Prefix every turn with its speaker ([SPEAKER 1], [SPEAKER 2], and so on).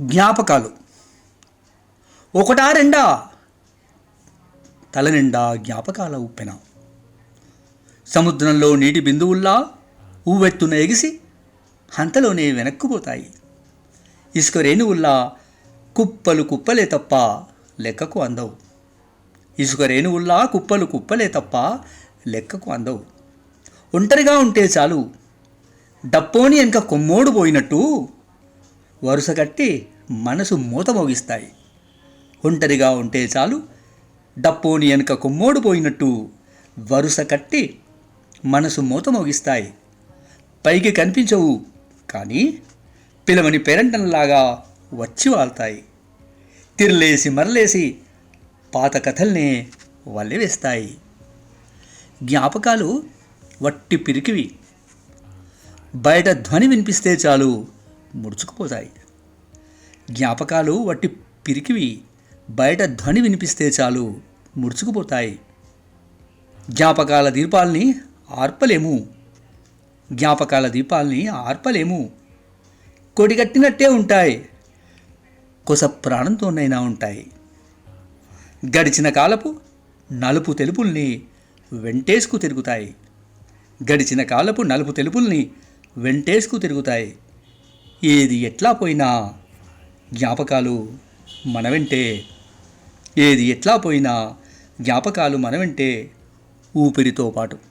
[SPEAKER 1] జ్ఞాపకాలు. ఒకటా రెండా? తల నిండా జ్ఞాపకాల ఉప్పెన. సముద్రంలో నీటి బిందువుల్లా ఊవెత్తున ఎగిసి హంతలోనే వెనక్కుపోతాయి ఇసుక రేణువుల్లా కుప్పలు కుప్పలే తప్ప లెక్కకు అందవు. ఇసుక రేణువుల్లా కుప్పలు కుప్పలే తప్ప లెక్కకు అందవు. ఒంటరిగా ఉంటే చాలు డప్పోని వెనక కొమ్మోడు పోయినట్టు వరుస కట్టి మనసు మూత మోగిస్తాయి ఒంటరిగా ఉంటే చాలు డప్పోని వెనక కొమ్మోడు పోయినట్టు వరుస కట్టి మనసు మూత మోగిస్తాయి పైకి కనిపించవు కానీ పిలవని పేరంటంలాగా వచ్చి వాళ్తాయి. తిరలేసి మరలేసి పాత కథల్నే వల్లెవేస్తాయి. జ్ఞాపకాలు వట్టి పిరికివి. బయట ధ్వని వినిపిస్తే చాలు ముడుచుకుపోతాయి. జ్ఞాపకాలు వట్టి పిరికివి బయట ధ్వని వినిపిస్తే చాలు ముడుచుకుపోతాయి. జ్ఞాపకాల దీపాల్ని ఆర్పలేము. జ్ఞాపకాల దీపాల్ని ఆర్పలేము. కొడిగట్టినట్టే ఉంటాయి. కొస ప్రాణంతోనైనా ఉంటాయి. గడిచిన కాలపు నలుపు తెలుపుల్ని వెంటేసుకు తిరుగుతాయి. గడిచిన కాలపు నలుపు తెలుపుల్ని వెంటేసుకు తిరుగుతాయి. ఏది ఎట్లా పోయినా జ్ఞాపకాలు మన వెంటే. ఏది ఎట్లా పోయినా జ్ఞాపకాలు మన వెంటే. ఊపిరితో పాటు.